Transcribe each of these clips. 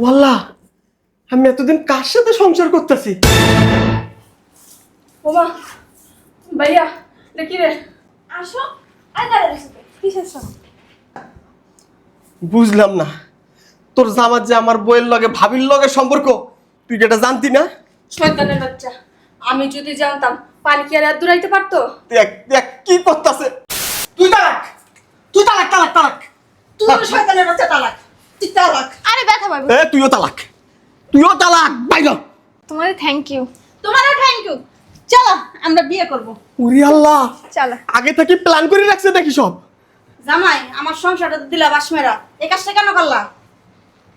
ওয়াল্লাহ আমি এতদিন কার সাথে সংসার করতেছি? ওমা ভাইয়া দেখি রে? আসো দাঁড়া কিসের বুঝলাম না। তোর জামার যে আমার বইয়ের লগে ভাবির লগে সম্পর্ক তুই যেটা জানতি না? শয়তানের বাচ্চা আমি যদি জানতাম পানি কি আর এত দূরাইতে পারতো? দেখ দেখ কি করতেছে? তুই তালাক তুই তালাক তালাক তালাক। তুই শয়তানের বাচ্চা তালাক। তুই তালাক। আরে ব্যথা পাবে এ তুইও তালাক। তুইও তালাক বাইর। তোমাদের থ্যাংক ইউ তোমারও থ্যাংক ইউ চলো আমরা বিয়ে করব। উরি আল্লাহ। চলো। আগে থেকে প্ল্যান করে রাখছে নাকি সব। জামাই আমার সংসারটা দিলা বাসমেরা। এই কাজটা কেন করলা?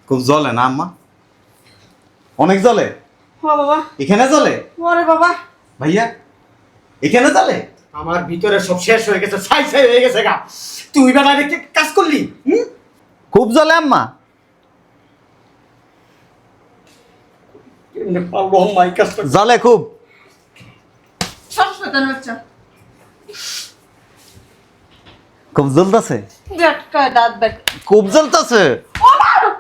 খুব জলে না আম্মা? অনেক জলে? হ বাবা। এখানে জলে? ওরে বাবা। ভাইয়া এখানে জলে? আমার ভিতরে সব শেষ হয়ে গেছে ছাই ছাই হয়ে গেছে গা। তুই বেলা কাজ করলি? হুম? খুব জলে আম্মা? জলে খুব। খুব জ্বলতেছে? খুব জ্বলতেছে?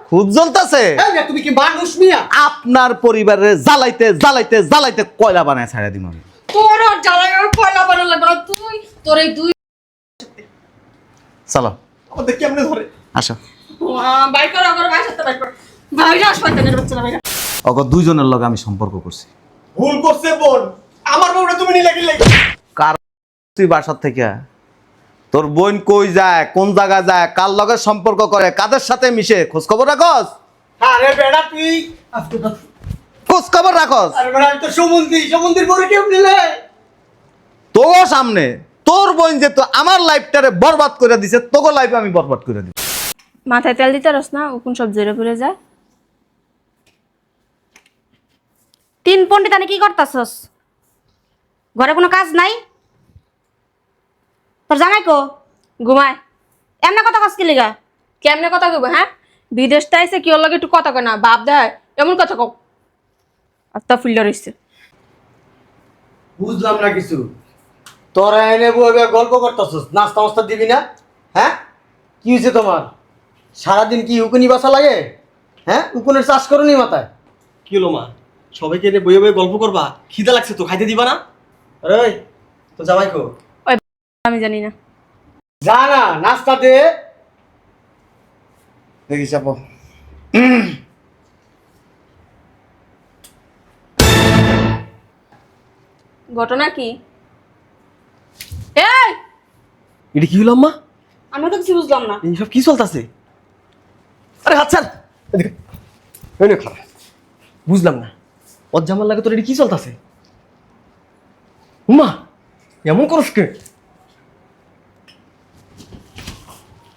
খুব জ্বলতেছে? তুমি কি মানুষ মিয়া? আপনার পরিবারের জ্বালাইতে জ্বালাইতে জ্বালাইতে কয়লা বানায় ছাড়া দিম আমি? তোর পয়লা বানা লাগবে না তুই তোর এই দুই আমাদের কেমনে ধরে? আসো। বাইর কর আগর বাইর সাথে বাইর কর। বাইরে শয়তানের বাচ্চা বাইরে অগ দুইজনের লগে আমি সম্পর্ক করছি। ভুল করছে বোন। আমার বউটা তুমি নিলে কার তুই বাসার থেকে? তোর বোন কই যায় কোন জায়গায় যায় কার লগে সম্পর্ক করে কাদের সাথে মিশে? খোঁজ খবর রাখস? আরে বেড়া তুই খোঁজ খবর রাখস? আরে বেড়া আমি তো পরে কেউ নিলে? তোর সামনে তোর বোন যে তো আমার লাইফটারে বরবাদ করে দিছে তোকে লাইফ আমি বরবাদ করে দিব মাথায় তেল দিতে রস না উকুন সব জেরে পড়ে যায়। তিন পণ্ডিত কি করতাছস? ঘরে কোনো কাজ নাই? তোর জামাই কো? ঘুমায়। এমনি কথা কস কি লিগা? কেমনে কথা কইব হ্যাঁ? বিদেশটা আইসে কি ওর লগে একটু কথা কয় না বাপ দেয় এমন কথা কও। আত্মা ফুল্লা রইছে। বুঝলাম না কিছু। তোরা এনে বউবে গল্প করতেছিস নাস্তা মাস্তা দিবি না? হ্যাঁ? কি হয়েছে তোমার? সারাদিন কি উকুনি বাসা লাগে? হ্যাঁ? উকুনের চাষ করনি মাথায়? কি হলো মা? সবাইকে এনে বইয়ে বইয়ে গল্প করবা? খিদা লাগছে তো খাইতে দিবা না? আরে ওই, তো জামাই কো। আমি জানি না। যা না নাস্তা দে। দেখি চাপো। ঘটনা কি? এই! এটা কি হলো আম্মা? আমি তো কিছু বুঝলাম না। এইসব কি চলতেছে? আরে হাত ছাড়। এদিকে। খারাপ বুঝলাম না। ওর জামার লাগে তোর এটা কি চলতেছে? উমা এমন করস কে?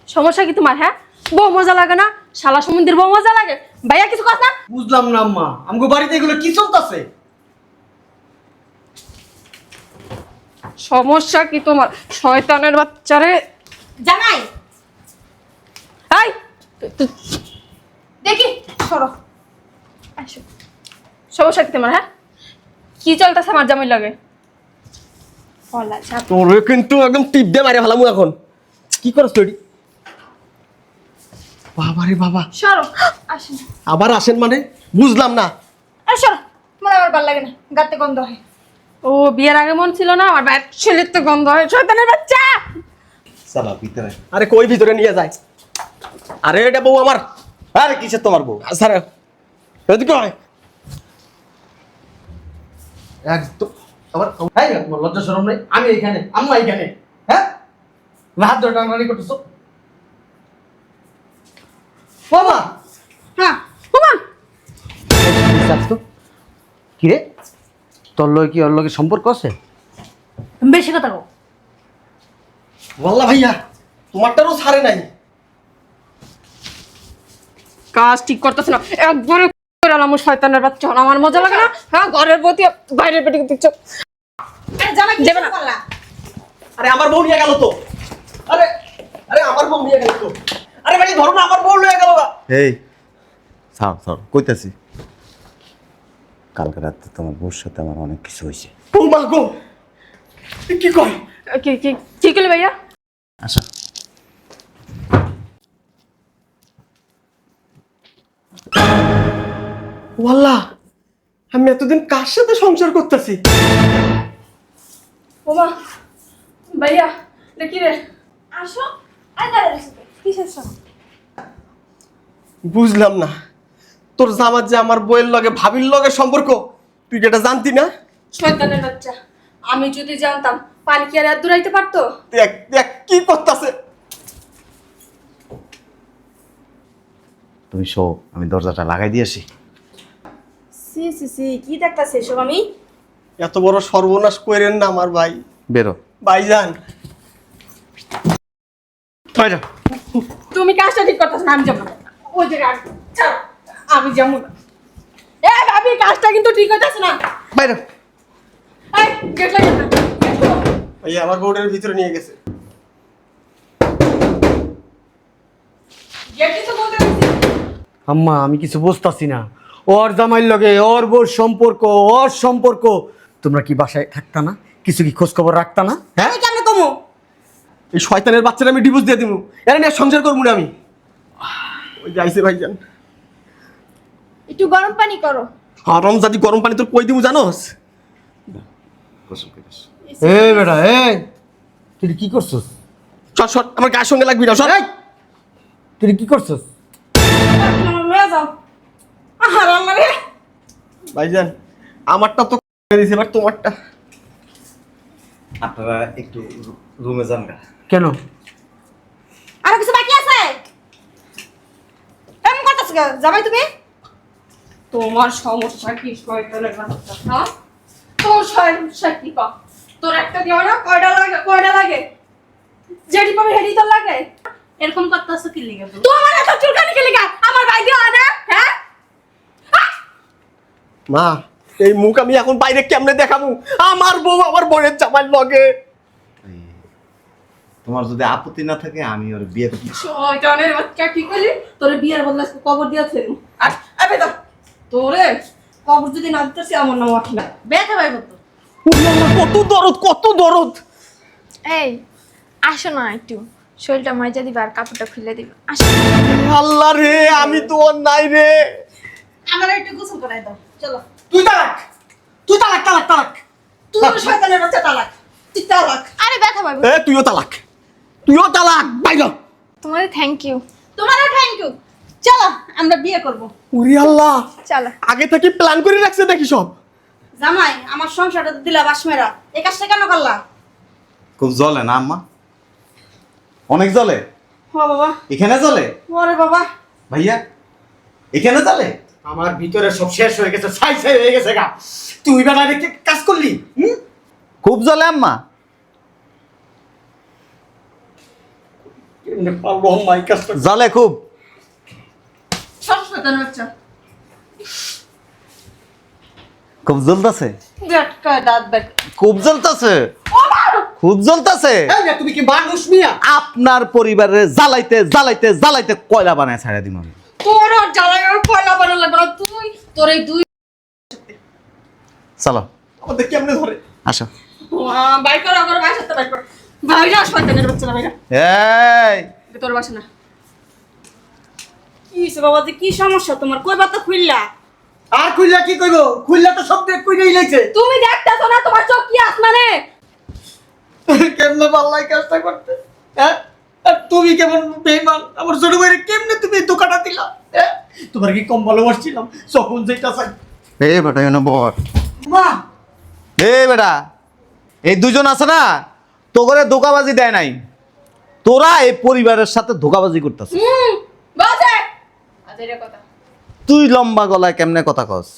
সমস্যা কি তোমার হ্যাঁ? বউ মজা লাগে না? শালা সমুদ্রের বউ মজা লাগে? ভাইয়া কিছু কথা না? বুঝলাম না আম্মা। আমগো বাড়িতে এগুলো কি চলতেছে? সমস্যা কি তোমার? শয়তানের বাচ্চারে তু- দেখি সরো। আসো। সমস্যা কি তোমার হ্যাঁ? কি চলতেছে আমার জামাই লাগে? তোরে কিন্তু একদম টিপ দিয়ে মারে ফেলামু এখন। কি তুই? বাবা রে বাবা। সরো আসেন। আবার আসেন মানে? বুঝলাম না। আরে সর তোমার আমার ভালো লাগে না গাতে গন্ধ হয়। ও বিয়ের আগে মন ছিল না আমার ছেলের তো গন্ধ হয়। শয়তানের বাচ্চা! চালা ভিতরে। আরে কই ভিতরে নিয়ে যায়? আরে এটা বউ আমার। আরে কিসের তোমার বউ? স্যার। এদিকে হয় একদম। আমার তোমার লজ্জা শরম নেই? আমি এখানে আম্মা এখানে। হ্যাঁ? হাত ধরে টানাটানি করতেছো? বাবা হ্যাঁ তোমার কি রে? তোর লগে কি ওর লগে সম্পর্ক আছে? বেশি কথা কও। বললা ভাইয়া তোমারটারও ছাড়ে নাই। কাজ ঠিক করতেছ না। একবারে আমার শয়তানের বাচ্চা। আমার মজা লাগে না? হ্যাঁ ঘরের প্রতি বাইরের পেটে দিচ্ছ আরে জামাই কি দেবে না। আরে আমার বউ নিয়ে গেল তো। আরে আরে আমার বউ নিয়ে গেল তো। আরে ভাই ধরো না আমার বউ নিয়ে গেল না এই ছাড় ছাড় কইতাছি। কালকে রাতে তোমার বউর সাথে আমার অনেক কিছু হয়েছে। ও মা গো কি কি কি কি করলে ভাইয়া? আচ্ছা ওয়াল্লাহ আমি এতদিন কার সাথে সংসার করতেছি? ওমা ভাইয়া দেখি রে। আসো আয় দাঁড়া কিসের বুঝলাম না। তোর জামার যে আমার বইয়ের লগে ভাবির লগে সম্পর্ক তুই এটা জানতি না? শয়তানের বাচ্চা আমি যদি জানতাম পানি কি আর এত দূরাইতে পারতো? দেখ দেখ কি করতেছে? তুমি শো আমি দরজাটা লাগাই দিয়েছি সি কি দেখতাছে এসব আমি এত বড় সর্বনাশ করেন না আমার ভাই। বেরো। ভাইজান। বাইরে তুমি কাজটা ঠিক করতেছ না আমি যাব না। ওই যে ছাড়ো আমি যাব না। এ ভাবি কাজটা কিন্তু ঠিক হইতেছে না। বাইরে এই গেট লাগে না গেট খোলো। ভাই আমার বোর্ডের ভিতরে নিয়ে গেছে। বলতে দিছি আম্মা আমি কিছু বুঝতাছি না। ওর জামাইর লগে ওর বোর সম্পর্ক ওর সম্পর্ক। তোমরা কি বাসায় থাকতা না? কিছু কি খোঁজ খবর রাখতা না? হ্যাঁ? আমি কেমনে কমু? এই শয়তানের বাচ্চারা আমি ডিভোর্স দিয়ে দিব এর নিয়ে সংসার করব না আমি। ওই যাইছে ভাইজান। একটু গরম পানি করো। হারম জাতি গরম পানি তোর কই দিব জানোস? এ বেটা এই। তুই কি করছস? সর সর আমার গায়ের সঙ্গে লাগবি না সর এই, তুই কি করছস? লয়ে যাও। আহার আল্লাহ রে ভাইজান আমারটা তো এবার তোমারটা? আপনারা একটু রুমে যান গা। কেন? আরও কিছু বাকি আছে? এমন করতেছ যাবাই তুমি? তোমার সমস্যা কি শয়তানের বাচ্চা হ্যাঁ? তোর সমস্যা কি ক তোর একটা দিও না কয়টা লাগে কয়টা লাগে? যেটি পাবে হেডি তোর লাগে। এরকম করতেছ কি লিগে? তো তোমার এত চুলকানি কে লিগা? আমার ভাই দিও না হ্যাঁ? মা এই মুখ আমি এখন বাইরে কেমনে দেখাবো? আমার বউ আমার বোনের জামাই লগে। তোমার যদি আপত্তি না থাকে আমি ওর বিয়ে করতে শয়তানের বাচ্চা কি করলি? তোরে বিয়ের বদলে কবর দিয়েছে আর আবে তো তোরে কবর যদি না দিতেছি আমার নাম ওঠে না। ব্যথা পাইব তো কত দরদ কত দরদ। এই আসো না একটু। শরীরটা মজা দিবা আর কাপড়টা খুলে দিবা। আসো। আল্লাহ রে আমি তো ওর নাই রে। আমার একটু গোসল করাই দাও। চলো। তুই তালাক। তুই তালাক তালাক তালাক। তুই শয়তানের বাচ্চা তালাক। তুই তালাক। আরে ব্যথা এ তুইও তালাক। তুইও তালাক বাইরে। তোমার থ্যাংক ইউ তোমারও থ্যাংক ইউ চলো আমরা বিয়ে করব। উরি আল্লাহ। চলো। আগে থেকে প্ল্যান করে রাখছে নাকি সব। জামাই আমার সংসারটা দিলা বাসমেরা। এই কাজটা কেন করলা? খুব জলে না আম্মা? অনেক জলে? ও বাবা। এখানে জলে? ওরে বাবা। ভাইয়া এখানে জলে? আমার ভিতরে সব শেষ হয়ে গেছে ছাই ছাই হয়ে গেছে গা। তুই বেলা রেখে কাজ করলি? হুম? খুব জলে আম্মা। কেমনে পারব আম্মা এই কাজটা? জলে খুব। সব শয়তানের বাচ্চা খুব জ্বলতেছে? দাঁত খুব জ্বলতেছে? খুব জ্বলতেছে? তুমি কি মানুষ মিয়া? আপনার পরিবারে জ্বালাইতে জ্বালাইতে জ্বালাইতে কয়লা বানায় ছাড়া দিন আমি। তোর আর জ্বালায় কয়লা বানা লাগবে না তুই তোর এই দুই চলো আমাদের কেমনে ধরে? আসো। বাইক কর আগর বাইক সাথে বাইক কর। ভাইরা শয়তানের বাচ্চা ভাইরা এই। তোর বাসা না। কি হইছে বাবা যে কি সমস্যা তোমার? কই বাতা খুললা? আর খুললা কি কইব? খুললা তো সব দেখ কইরেই লাইছে। তুমি দেখতেছো না তোমার চোখ কি আসমানে? কেমনে পারলাই কাজটা করতে? হ্যাঁ? আর তুমি কেমন বেইমান? আমার ছোট ভাইরে কেমনে তুমি দোকানটা দিলা? হ্যাঁ? তোমার কি কম ভালোবাসছিলাম? যখন যেটা চাই। এ বেটা এনে বর মা! এ বেটা এই দুজন আছে না তো করে ধোকাবাজি দেয় নাই। তোরা এই পরিবারের সাথে ধোকাবাজি করতেছ। হুম বাজে। আজের কথা। তুই লম্বা গলায় কেমনে কথা কস?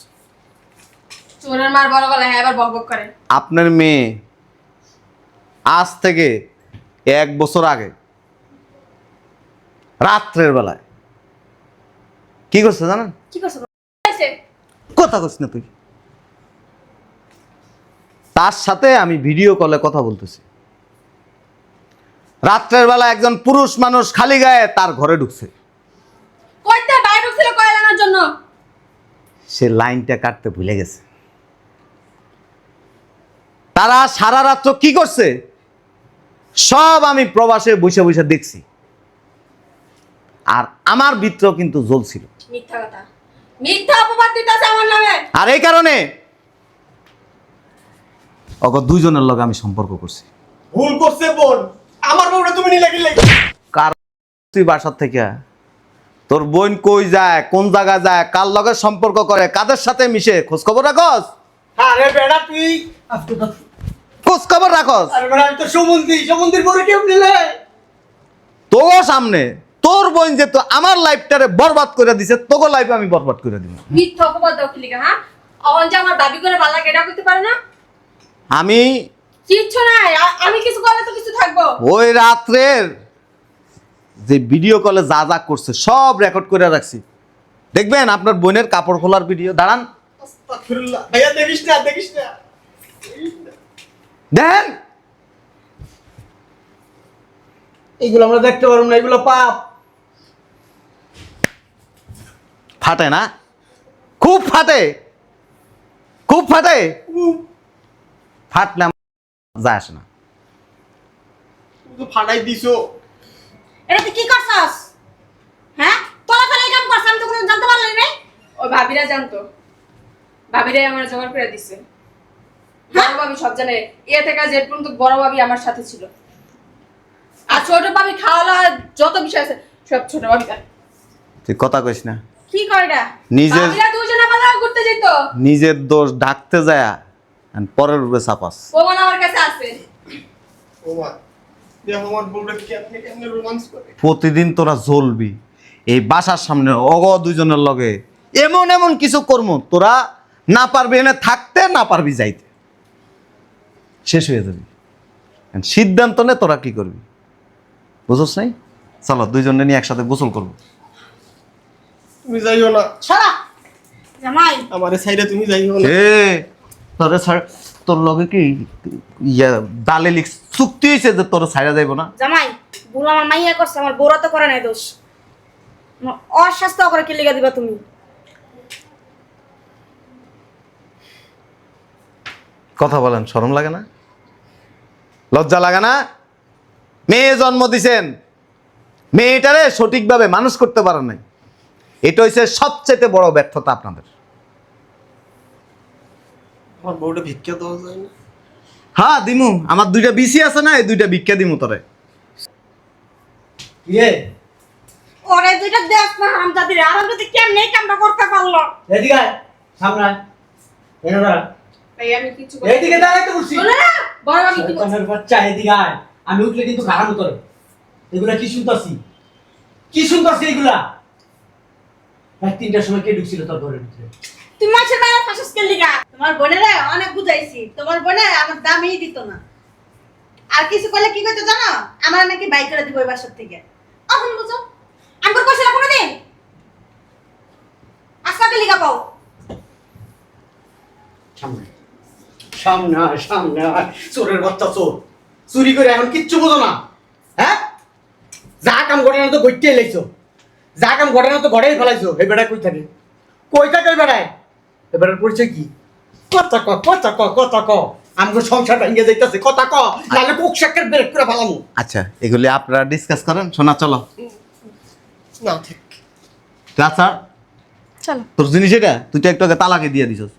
চোরের মার বড় গলা হ্যাঁ এবার করে। আপনার মেয়ে আজ থেকে এক বছর আগে রাত্রের বেলায়। কি করছে জানেন? কি করছ? কথা কস না তুই। তার সাথে আমি ভিডিও কলে কথা বলতেছি। রাত্রের বেলা একজন পুরুষ মানুষ খালি গায়ে তার ঘরে ঢুকছে। কইতে বাইরে ছিল কয়লানোর জন্য? সে লাইনটা কাটতে ভুলে গেছে। তারা সারা রাত্র কি করছে? সব আমি প্রবাসে বসে বসে দেখছি। আর আমার ভিতর কিন্তু জ্বলছিল। মিথ্যা কথা। মিথ্যা অপবাদ দিতেছে আমার নামে। আর এই কারণে অগ দুইজনের লগে আমি সম্পর্ক করছি। ভুল করছে বোন। আমার বউটা তুমি নিলে কি লাগে? তুই বাসার থেকে? তোর বোন কই যায়? কোন জায়গা যায়? কার লগে সম্পর্ক করে? কাদের সাথে মিশে? খোঁজ খবর রাখস? আরে বেড়া তুই। তো খোঁজ খবর রাখস? আরে বেড়া আমি তো সমুদ্রি সমুদ্রের পরে কেউ নিলে? তোর সামনে তোর বোন যে তো আমার লাইফটারে বরবাদ করে দিছে তোকে লাইফ আমি বরবাদ করে দিব। মিথ্যা অপবাদ দাও কি লিগা, হ্যাঁ? অন যে আমার দাবি করে ভালো লাগে এটা করতে পারে না? আমি কিচ্ছু নাই আমি কিছু করলে তো কিছু থাকব। ওই রাত্রের যে ভিডিও কলে যা যা করছে সব রেকর্ড করে রাখছি। দেখবেন আপনার বোনের কাপড় খোলার ভিডিও দাঁড়ান। আস্তাগফিরুল্লাহ। ভাইয়া দেখিস না দেখিস না। দেন। এগুলো আমরা দেখতে পারব না এগুলো পাপ। ফাটে না। খুব ফাটে। খুব ফাটে। ফাটলে যায় আসে না। ফাটাই দিছো। এটা তুই কি করছস? হ্যাঁ? তোরা তোরা এই কাম করছ আমি তো কোনো জানতে পারলি না ওই ভাবিরা জানতো। ভাবিরাই আমার জোগাড় করে দিছে। বড় ভাবি সব জানে। এ থেকে জেড পর্যন্ত বড় ভাবি আমার সাথে ছিল। আর ছোট ভাবি খাওয়া যত বিষয় আছে সব ছোট ভাবি। তুই কথা কইস না। কি কয়টা নিজের- দুজনে ঘুরতে যেত নিজের দোষ ঢাকতে যায় আর পরের উপরে চাপাস। প্রমাণ আমার কাছে আছে। প্রতিদিন তোরা জ্বলবি। এই বাসার সামনে অগ দুজনের লগে এমন এমন কিছু কর্ম তোরা না পারবি এনে থাকতে না পারবি যাইতে। শেষ হয়ে যাবি। সিদ্ধান্ত নে তোরা কি করবি। বুঝছ নাই? চলো দুইজনে নিয়ে একসাথে গোসল করব। তুমি যাইও না। সরা জামাই। আমারে সাইডে তুমি যাইও না। এ তোরে ছাড় তোর লগে কি ইয়া দালে লিখ চুক্তি হয়েছে যে তোর ছাইড়া যাইব না? জামাই বুড়ো আমার মাইয়া করছে আমার বউরা তো করে নাই দোষ। অস্বাস্থ্য করে কি লিগা দিবা তুমি? কথা বলেন শরম লাগে না? লজ্জা লাগে না? মেয়ে জন্ম দিছেন। মেয়েটারে সঠিকভাবে মানুষ করতে পারেন নাই। এটা হচ্ছে সবচেয়ে বড় ব্যর্থতা আপনাদের। হ্যাঁ দিমু। আমার দুইটা বিসি আছে না এই দুইটা ভিক্ষা দিমু তোরে। ইয়ে। ওরে দুইটা দেখ না হারাম জাতির কেমনে এই কামটা করতে পারল এদিকে আয়, সামনে আয়। দাঁড়া। ভাই আমি কিছু করি এইদিকে দাঁড়াইতে বলছি শোনো না বড় ভাবি কি করছে? বাচ্চা এদিকে আয়। আমি উঠলে কিন্তু খারাপ তোর এগুলা কি শুনতাছি? কি শুনতাছি এগুলা? রাত তিনটার সময় কে ঢুকছিল তোর ঘরের ভিতরে? তুই মাছের বাইরে ফাঁসস কে লিগা? তোমার বোনেরে অনেক বুঝাইছি। তোমার বোনে আমার দামই দিত না। আর কিছু করলে কি করতে জানো? আমার নাকি বাইক করে দিব ওই বাসার থেকে। এখন বুঝো? আমি করে কইছিলাম কোনোদিন? আজকে লিগা পাও। সামনে। সামনে সামনে। চোরের বাচ্চা চোর। চুরি করে এখন কিচ্ছু বোঝো না। হ্যাঁ? যা কাম ঘটে না তো বইতে এলাইছো যা কাম ঘটে না তো ঘরেই ফেলাইছো। এই বেড়ায় কই থাকে? কই থাকে এই বেড়ায়? এই বেড়ার পরিচয় কি? কথা ক কথা ক কথা ক। আমগো সংসার ভেঙে যাইতাছে কথা ক। নাহলে কোক শাকের ব্রেক করে ফেলামু। আচ্ছা এগুলি আপনারা ডিসকাস করেন শোনা চলো। না ঠিক আচ্ছা চলো। তোর জিনিস এটা? তুই তো একটু আগে তালাকে দিয়ে দিছস।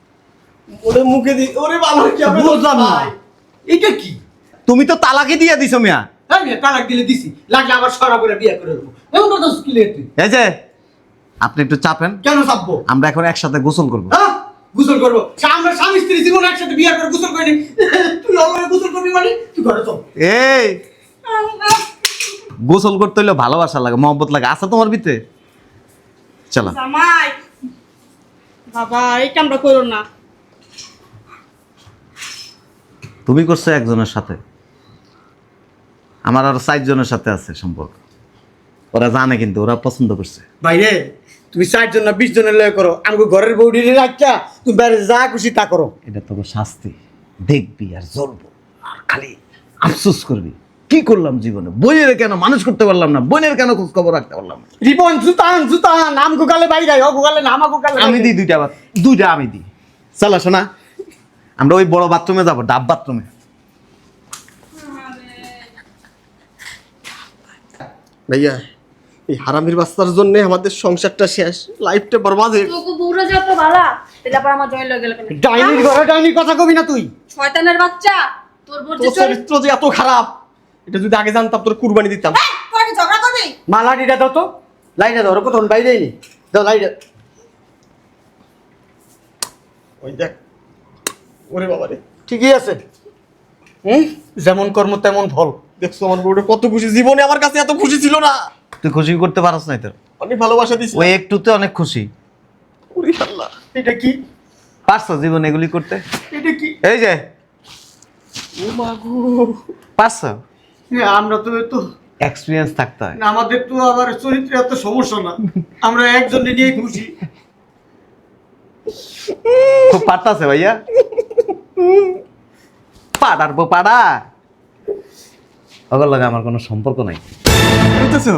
ওরে মুখে দি ওরে বাবা কি আপনি বুঝলাম না। এটা কি? তুমি তো তালাকে দিয়ে দিছো মেয়ে, তালাক দিলে দিছি। লাগলে আবার সরা করে বিয়ে করে দেবো। এমন কথা স্কিলে তুই? এই যে আপনি একটু চাপেন। কেন চাপবো? আমরা এখন একসাথে গোসল করব। হ্যাঁ গোসল করব। আমরা স্বামী স্ত্রী জীবন একসাথে বিয়ে করে গোসল করিনি। তুই গোসল করবি মানে? তুই ঘরে তো এই গোসল করতে হলে ভালোবাসা লাগে মহব্বত লাগে। আছে তোমার ভিতরে? চলো। জামাই। বাবা এই কামটা করো না। তুমি করছ একজনের সাথে। আমার আরও চারজনের সাথে আছে সম্পর্ক। ওরা জানে কিন্তু ওরা পছন্দ করছে। বাইরে তুমি চার জন না বিশ জনের লয় করো। আমাকে ঘরের বউডি রাখা তুমি বাইরে যা খুশি তা করো। এটা তোকে শাস্তি। দেখবি আর জ্বলবো। আর খালি আফসোস করবি। কি করলাম জীবনে? বোনের কেন মানুষ করতে পারলাম না? বোনের কেন খোঁজ খবর রাখতে পারলাম না? রিপন জুতান জুতান নাম গুগালে বাইরে ও গুগালে নাম গুগালে আমি দিই দুইটা দুইটা আমি দিই। চলো শোনা। আমরা ওই বড় বাথরুমে যাব ডাব বাথরুমে। ভাইয়া এই হারামির বাচ্চার জন্য আমাদের সংসারটা শেষ লাইফটা বরবাদ হয়ে গেছে। তোকে বুড়ো যাও তো ভালা তাহলে আবার আমার জয়েন লাগে গেল কেন? ডাইনির ঘরে ডাইনির কথা কবি না তুই? শয়তানের বাচ্চা তোর বোর যে তোর চরিত্র যে এত খারাপ এটা যদি আগে জানতাম তোর কুরবানি দিতাম। এই, কি ঝগড়া করবি? মালাটিটা দাও তো। লাইটা দাও ওর কত বাইরে নি। দাও লাইটা ওই দেখ ওরে বাবা রে ঠিকই আছে। হুম? যেমন কর্ম তেমন ফল। দেখছ আমার বউটা কত খুশি? জীবনে আমার কাছে এত খুশি ছিল না। তুই খুশি করতে পারস নাই তোর। অনেক ভালোবাসা দিছি ওই একটুতে অনেক খুশি। ওরে আল্লাহ। এটা কি? পারছ জীবন এগুলি করতে? এটা কি? এই যে। ও মা গো। পারছ আমরা তো তো এক্সপিরিয়েন্স থাকতে হয়। না, আমাদের তো আবার চরিত্রে এত সমস্যা না। আমরা একজনে নিয়ে খুশি। খুব পারতাছে ভাইয়া। পাড়ার বো পাড়া। ওগুলো লাগে আমার কোনো সম্পর্ক নাই। বুঝতেছো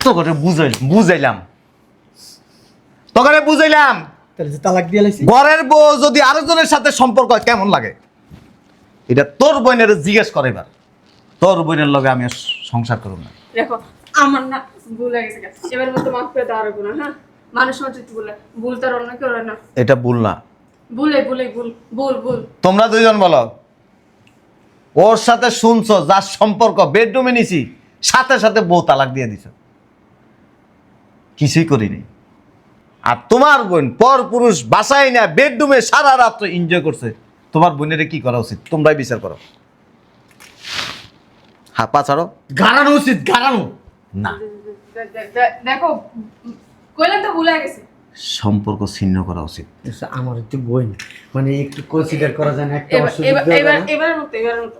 তোকে বুঝাই বুঝাইলাম তোকে বুঝাইলাম তাহলে যে তালাক দিয়ে লাইছি ঘরের বউ যদি আরেকজনের সাথে সম্পর্ক হয় কেমন লাগে? এটা তোর বোনের জিজ্ঞেস করে এবার। তোর বোনের লগে আমি আর সংসার করব না। দেখো আমার না ভুল হয়ে গেছে এবার মতো মাফ করে দেওয়ার গুণ হ্যাঁ? মানুষ মাত্র একটু বলে ভুল তার অন্য কেউ না। এটা ভুল না। ভুলে ভুলে ভুল ভুল ভুল। তোমরা দুইজন বলো। ওর সাথে শুনছো যার সম্পর্ক বেডরুমে নিছি সাথে সাথে বউ তালাক দিয়ে দিছ। কিছুই করিনি। আর তোমার বোন পর পুরুষ বাসায় না বেডরুমে সারা রাত্র এনজয় করছে। তোমার বোনের কি করা উচিত? তোমরাই বিচার করো। হ্যাঁ পা ছাড়ো। গাড়ানো উচিত গাড়ানো। না। দেখো কইলাম তো ভুল গেছে। সম্পর্ক ছিন্ন করা উচিত। আচ্ছা, আমার একটু বোন মানে একটু কনসিডার করা যায় না একটা এবার অসুযোগ এবার এবার মতো এবারের মতো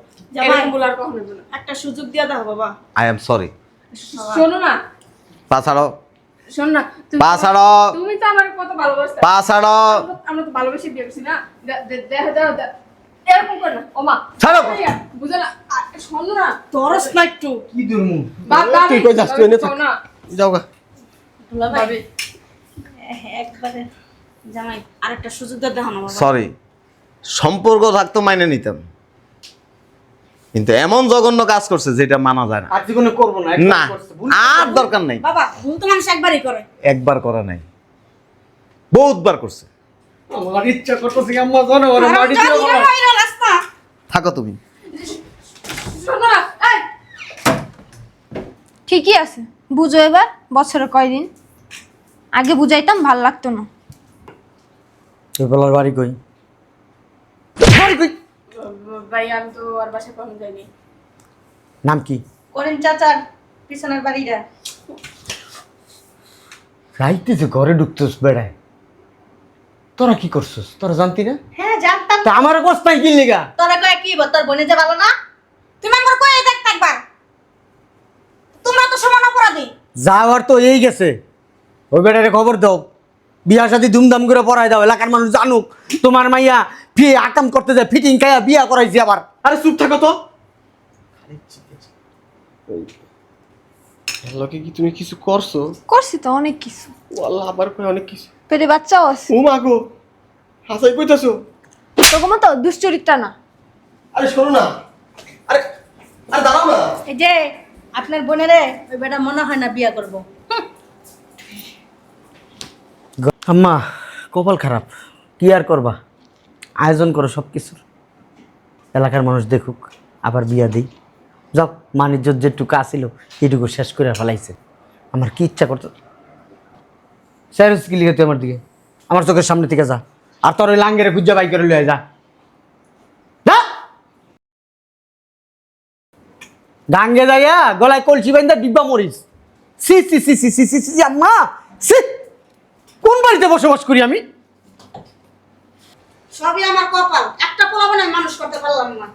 একটা সুযোগ দিয়ে দাও বাবা। আই এম সরি শোনো না। পা ছাড়ো শোন না পা ছাড়ো তুমি তো আমার কত ভালোবাসতে। পা ছাড়ো আমরা তো ভালোবেসে বিয়ে করছি না। দেখো। এরকম কর না। ও ছাড়ো। বুঝো না। আ, শোনো না। তরস না একটু কি দুর্মু তুই কই যাস? তুই এনে থাক। যাও গা। দুলা একবারে জামাই আরেকটা সুযোগ না সরি সম্পর্ক থাকতো মাইনে নিতাম। কিন্তু এমন জঘন্য কাজ করছে যেটা মানা যায় না। আর জীবনে করব না না আর দরকার নাই। বাবা ভুল তো মানুষ একবারই করে। একবার করা নাই। বহুতবার করছে। আমার ইচ্ছা করতেছে আম্মা জানো ওরা মাটি দিয়ে রাস্তা। থাকো তুমি। শোনো না এই। ঠিকই আছে বুঝো এবার বছরে কয়দিন? আগে বুঝাইতাম ভালো লাগতো না। বলার বাড়ি কই? ভাই আমি তো আর বাসায় কখন যাইনি। নাম কি? করেন চাচার পিছনের বাড়িটা। রাইতেছে ঘরে বেড়ায়। তোরা কি করছস? তোরা জানতি না? হ্যাঁ জানতাম। তা আমার কষ্টাই কি লিগা তোরা কয়ে কি বল, তোর বোনে যে ভালো না? তুমি আমার কয়ে দেখ একবার। তোমরা তো সমান অপরাধী। যাওয়ার তো এই গেছে। ওই বেটারে খবর দাও। বিয়া শাদি ধুমধাম করে পড়াই দাও। এলাকার মানুষ জানুক। তোমার মাইয়া ফি আকাম করতে যায় ফিটিং খাইয়া বিয়া করাইছি আবার। আরে চুপ থাকো তো। লোকে কি তুমি কিছু করছ? করছি তো অনেক কিছু। আল্লাহ আবার কই অনেক কিছু। পেটে বাচ্চাও আছে। ও মা গো হাসাই কইতাছো? তোকে মতো দুশ্চরিত্রা না। আরে শোনো না। আরে আরে দাঁড়াও না। এই যে আপনার বোনেরে ওই বেটা মনে হয় না বিয়া করব। আম্মা কপাল খারাপ। কি আর করবা? আয়োজন করো সব কিছুর এলাকার মানুষ দেখুক, আবার বিয়া দিই। যাও, মানিজ্য যেটুকু আসিল এইটুকু শেষ করে ফেলাইছে। আমার কি ইচ্ছা করতো? স্যারস কি লিখে তুই আমার দিকে? আমার চোখের সামনে থেকে যা। আর তোর ওই লাঙ্গেরে খুঁজা বাই করে লয়ে যা। গাঙ্গে যাইয়া গলায় কলসি বাইন্দা ডিব্বা মরিস। সি সি সি সি সি সি সি আম্মা! সি কোন বাড়িতে বসবাস করি আমি? সবই আমার কপাল। একটা পোলাবনে মানুষ করতে পারলাম না।